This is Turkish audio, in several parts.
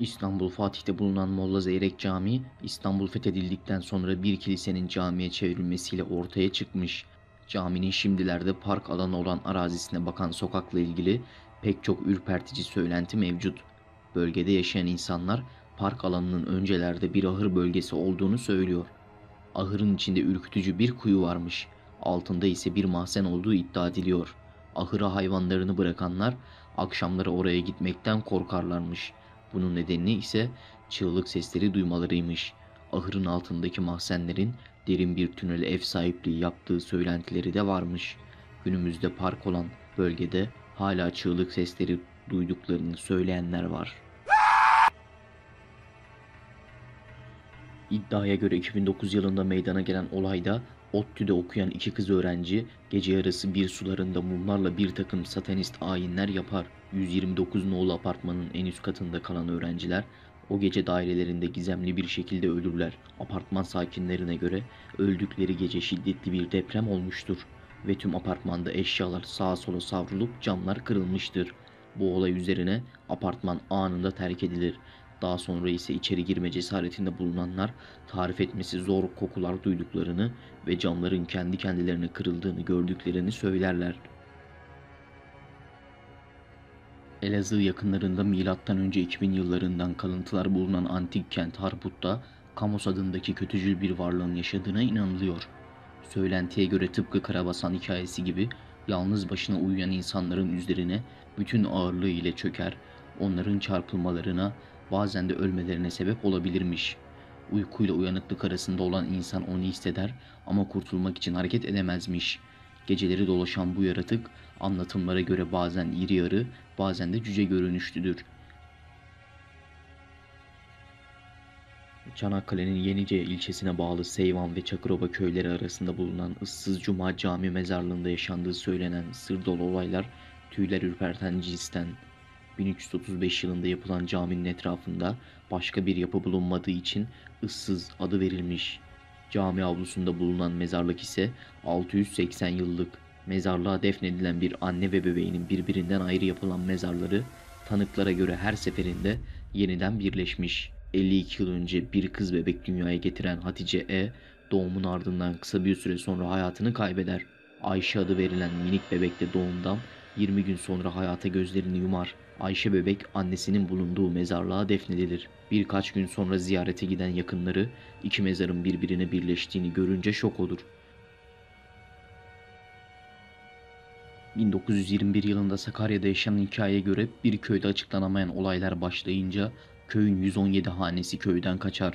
İstanbul Fatih'te bulunan Molla Zeyrek Camii, İstanbul fethedildikten sonra bir kilisenin camiye çevrilmesiyle ortaya çıkmış. Caminin şimdilerde park alanı olan arazisine bakan sokakla ilgili pek çok ürpertici söylenti mevcut. Bölgede yaşayan insanlar park alanının öncelerde bir ahır bölgesi olduğunu söylüyor. Ahırın içinde ürkütücü bir kuyu varmış. Altında ise bir mahzen olduğu iddia ediliyor. Ahıra hayvanlarını bırakanlar akşamları oraya gitmekten korkarlarmış. Bunun nedeni ise çığlık sesleri duymalarıymış. Ahırın altındaki mahzenlerin derin bir tünele ev sahipliği yaptığı söylentileri de varmış. Günümüzde park olan bölgede hala çığlık sesleri duyduklarını söyleyenler var. İddiaya göre 2009 yılında meydana gelen olayda ODTÜ'de okuyan iki kız öğrenci gece yarısı bir sularında mumlarla bir takım satanist ayinler yapar. 129 nolu apartmanın en üst katında kalan öğrenciler o gece dairelerinde gizemli bir şekilde ölürler. Apartman sakinlerine göre öldükleri gece şiddetli bir deprem olmuştur ve tüm apartmanda eşyalar sağa sola savrulup camlar kırılmıştır. Bu olay üzerine apartman anında terk edilir. Daha sonra ise içeri girme cesaretinde bulunanlar tarif etmesi zor kokular duyduklarını ve camların kendi kendilerine kırıldığını gördüklerini söylerler. Elazığ yakınlarında M.Ö. 2000 yıllarından kalıntılar bulunan antik kent Harput'ta Kamos adındaki kötücül bir varlığın yaşadığına inanılıyor. Söylentiye göre tıpkı Karabasan hikayesi gibi yalnız başına uyuyan insanların üzerine bütün ağırlığı ile çöker, onların çarpılmalarına, bazen de ölmelerine sebep olabilirmiş. Uykuyla uyanıklık arasında olan insan onu hisseder ama kurtulmak için hareket edemezmiş. Geceleri dolaşan bu yaratık anlatımlara göre bazen iri yarı, bazen de cüce görünüşlüdür. Çanakkale'nin Yenice ilçesine bağlı Seyvan ve Çakıroba köyleri arasında bulunan ıssız Cuma Cami mezarlığında yaşandığı söylenen sır dolu olaylar tüyler ürperten cinsten. 1335 yılında yapılan caminin etrafında başka bir yapı bulunmadığı için ıssız adı verilmiş. Cami avlusunda bulunan mezarlık ise 680 yıllık. Mezarlığa defnedilen bir anne ve bebeğinin birbirinden ayrı yapılan mezarları tanıklara göre her seferinde yeniden birleşmiş. 52 yıl önce bir kız bebek dünyaya getiren Hatice E doğumun ardından kısa bir süre sonra hayatını kaybeder. Ayşe adı verilen minik bebek de doğumdan 20 gün sonra hayata gözlerini yumar. Ayşe bebek annesinin bulunduğu mezarlığa defnedilir. Birkaç gün sonra ziyarete giden yakınları iki mezarın birbirine birleştiğini görünce şok olur. 1921 yılında Sakarya'da yaşanan hikayeye göre bir köyde açıklanamayan olaylar başlayınca köyün 117 hanesi köyden kaçar.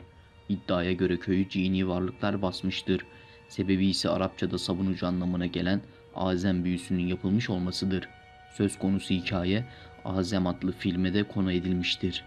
İddiaya göre köyü cini varlıklar basmıştır. Sebebi ise Arapçada savunucu anlamına gelen Azem büyüsünün yapılmış olmasıdır. Söz konusu hikaye Azem adlı filme konu edilmiştir.